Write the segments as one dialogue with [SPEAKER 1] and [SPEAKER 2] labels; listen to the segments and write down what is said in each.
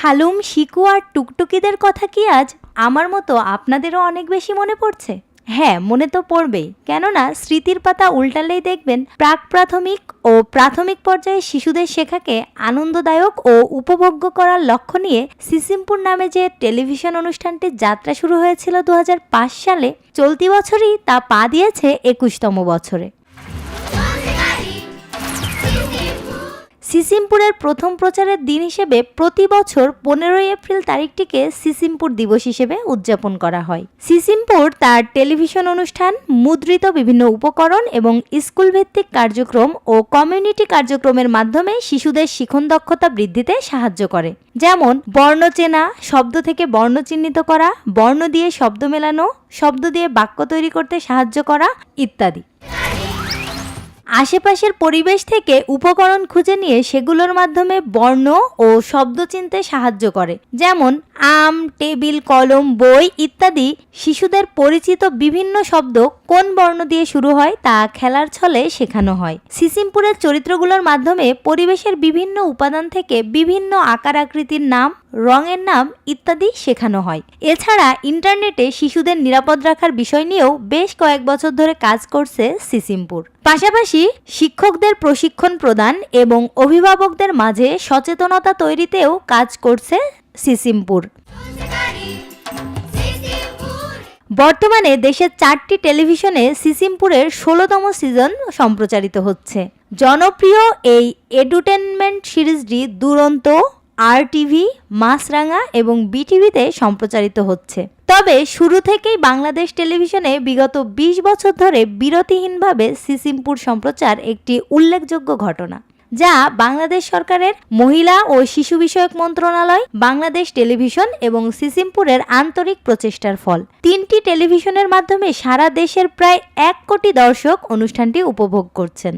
[SPEAKER 1] হালুম, শিকু আর টুকটুকিদের কথা কি আজ আমার মতো আপনাদেরও অনেক বেশি মনে পড়ছে? হ্যাঁ মনে তো পড়বেই। কেননা স্মৃতির পাতা উল্টালেই দেখবেন প্রাক প্রাথমিক ও প্রাথমিক পর্যায়ে শিশুদের শেখাকে আনন্দদায়ক ও উপভোগ্য করার লক্ষ্য নিয়ে সিসিমপুর নামে যে টেলিভিশন অনুষ্ঠানটির যাত্রা শুরু হয়েছিল দু হাজার পাঁচ সালে, চলতি বছরই তা পা দিয়েছে একুশতম বছরে। সিসিমপুরের প্রথম প্রচারের দিন হিসেবে প্রতি বছর পনেরোই এপ্রিল তারিখটিকে সিসিমপুর দিবস হিসেবে উদযাপন করা হয়। সিসিমপুর তার টেলিভিশন অনুষ্ঠান, মুদ্রিত বিভিন্ন উপকরণ এবং স্কুল ভিত্তিক কার্যক্রম ও কমিউনিটি কার্যক্রমের মাধ্যমে শিশুদের শিখন দক্ষতা বৃদ্ধিতে সাহায্য করে। যেমন, বর্ণ চেনা, শব্দ থেকে বর্ণ চিহ্নিত করা, বর্ণ দিয়ে শব্দ মেলানো, শব্দ দিয়ে বাক্য তৈরি করতে সাহায্য করা ইত্যাদি। আশেপাশের পরিবেশ থেকে উপকরণ খুঁজে নিয়ে সেগুলোর মাধ্যমে বর্ণ ও শব্দ চিনতে সাহায্য করে। যেমন, আম, টেবিল, কলম, বই ইত্যাদি শিশুদের পরিচিত বিভিন্ন শব্দ কোন বর্ণ দিয়ে শুরু হয় তা খেলার ছলে শেখানো হয়। সিসিমপুরের চরিত্রগুলোর মাধ্যমে পরিবেশের বিভিন্ন উপাদান থেকে বিভিন্ন আকার আকৃতির নাম, রঙের নাম ইত্যাদি শেখানো হয়। এছাড়া ইন্টারনেটে শিশুদের নিরাপদ রাখার বিষয় নিয়েও বেশ কয়েক বছর ধরে কাজ করছে সিসিমপুর। পাশাপাশি শিক্ষকদের প্রশিক্ষণ প্রদান এবং অভিভাবকদের মাঝে সচেতনতা তৈরিতেও কাজ করছে সিসিমপুর। বর্তমানে দেশের চারটি টেলিভিশনে সিসিমপুরের ষোলোতম সিজন সম্প্রচারিত হচ্ছে। জনপ্রিয় এই এডুটেনমেন্ট সিরিজটি দুরন্ত আর টিভি মাছরাঙা এবং বিটিভিতে সম্প্রচারিত হচ্ছে। তবে শুরু থেকেই বাংলাদেশ টেলিভিশনে বিগত ২০ বছর ধরে বিরতিহীনভাবে সিসিমপুর সম্প্রচার একটি উল্লেখযোগ্য ঘটনা, যা বাংলাদেশ সরকারের মহিলা ও শিশু বিষয়ক মন্ত্রণালয়, বাংলাদেশ টেলিভিশন এবং সিসিমপুরের আন্তরিক প্রচেষ্টার ফল। তিনটি টেলিভিশনের মাধ্যমে সারা দেশের প্রায় এক কোটি দর্শক অনুষ্ঠানটি উপভোগ করছেন।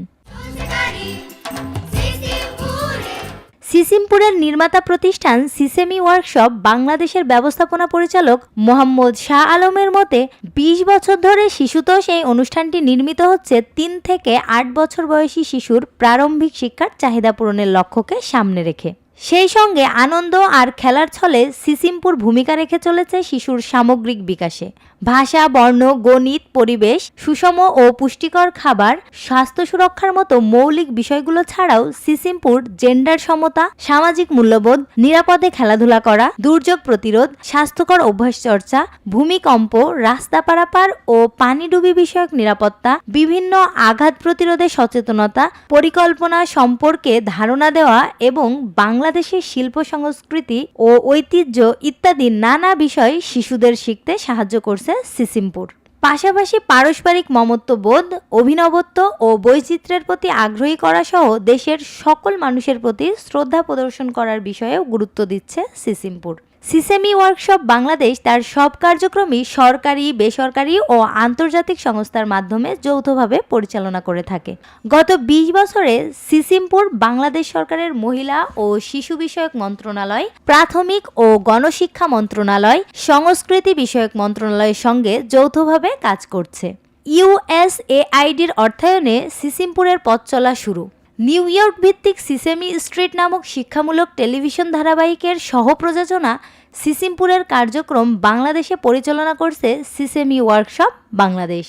[SPEAKER 1] সিসিমপুরের নির্মাতা প্রতিষ্ঠান সিসেমি ওয়ার্কশপ বাংলাদেশের ব্যবস্থাপনা পরিচালক মোহাম্মদ শাহ আলমের মতে ২০ বছর ধরে শিশুতোষ এই অনুষ্ঠানটি নির্মিত হচ্ছে তিন থেকে আট বছর বয়সী শিশুর প্রারম্ভিক শিক্ষার চাহিদা পূরণের লক্ষ্যকে সামনে রেখে। সেই সঙ্গে আনন্দ আর খেলার ছলে সিসিমপুর ভূমিকা রেখে চলেছে শিশুর সামগ্রিক বিকাশে। ভাষা, বর্ণ, গণিত, পরিবেশ, সুষম ও পুষ্টিকর খাবার, স্বাস্থ্য সুরক্ষার মতো মৌলিক বিষয়গুলো ছাড়াও সিসিমপুর জেন্ডার সমতা, সামাজিক মূল্যবোধ, নিরাপদে খেলাধুলা করা, দুর্যোগ প্রতিরোধ, স্বাস্থ্যকর অভ্যাস চর্চা ভূমিকম্প, রাস্তা পারাপার ও পানিডুবি বিষয়ক নিরাপত্তা, বিভিন্ন আঘাত প্রতিরোধে সচেতনতা, পরিকল্পনা সম্পর্কে ধারণা দেওয়া এবং বাংলাদেশের শিল্প সংস্কৃতি ও ঐতিহ্য ইত্যাদি নানা বিষয় শিশুদের শিখতে সাহায্য করছে। সিসিমপুর। পাশাপাশি পারস্পরিক মমত্ববোধ অভিনবত্ব ও বৈচিত্র্যের প্রতি আগ্রহী করা সহ দেশের সকল মানুষের প্রতি শ্রদ্ধা প্রদর্শন করার বিষয়েও গুরুত্ব দিচ্ছে সিসিমপুর। সিসেমি ওয়ার্কশপ বাংলাদেশ তার সব কার্যক্রমই সরকারি, বেসরকারি ও আন্তর্জাতিক সংস্থার মাধ্যমে যৌথভাবে পরিচালনা করে থাকে। গত ২০ বছরে সিসিমপুর বাংলাদেশ সরকারের মহিলা ও শিশু বিষয়ক মন্ত্রণালয়, প্রাথমিক ও গণশিক্ষা মন্ত্রণালয়, সংস্কৃতি বিষয়ক মন্ত্রণালয়ের সঙ্গে যৌথভাবে কাজ করছে। ইউএসএআইডির অর্থায়নে সিসিমপুরের পথ চলা শুরু। নিউ ইয়র্ক ভিত্তিক সিসেমি স্ট্রিট নামক শিক্ষামূলক টেলিভিশন ধারাবাহিকের সহ-প্রযোজনা সিসিমপুরের কার্যক্রম বাংলাদেশে পরিচালনা করছে সিসেমি ওয়ার্কশপ বাংলাদেশ।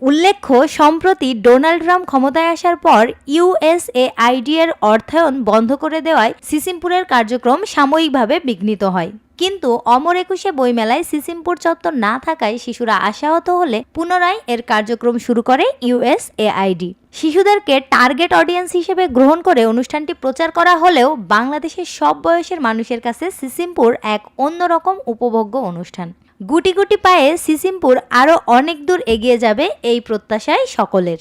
[SPEAKER 1] উল্লেখ্য, সম্প্রতি ডোনাল্ড ট্রাম্প ক্ষমতায় আসার পর ইউএসএআইডি এর অর্থায়ন বন্ধ করে দেওয়ায় সিসিমপুরের কার্যক্রম সাময়িকভাবে বিঘ্নিত হয়। কিন্তু অমর একুশে বইমেলায় সিসিমপুর চত্বর না থাকায় শিশুরা আশাহত হলে পুনরায় এর কার্যক্রম শুরু করে ইউএসএআইডি শিশুদেরকে টার্গেট অডিয়েন্স হিসেবে গ্রহণ করে অনুষ্ঠানটি প্রচার করা হলেও বাংলাদেশের সব বয়সের মানুষের কাছে সিসিমপুর এক অন্যরকম উপভোগ্য অনুষ্ঠান। গুটি গুটি পায়ে সিসিমপুর আরও অনেক দূর এগিয়ে যাবে এই প্রত্যাশায় সকলের।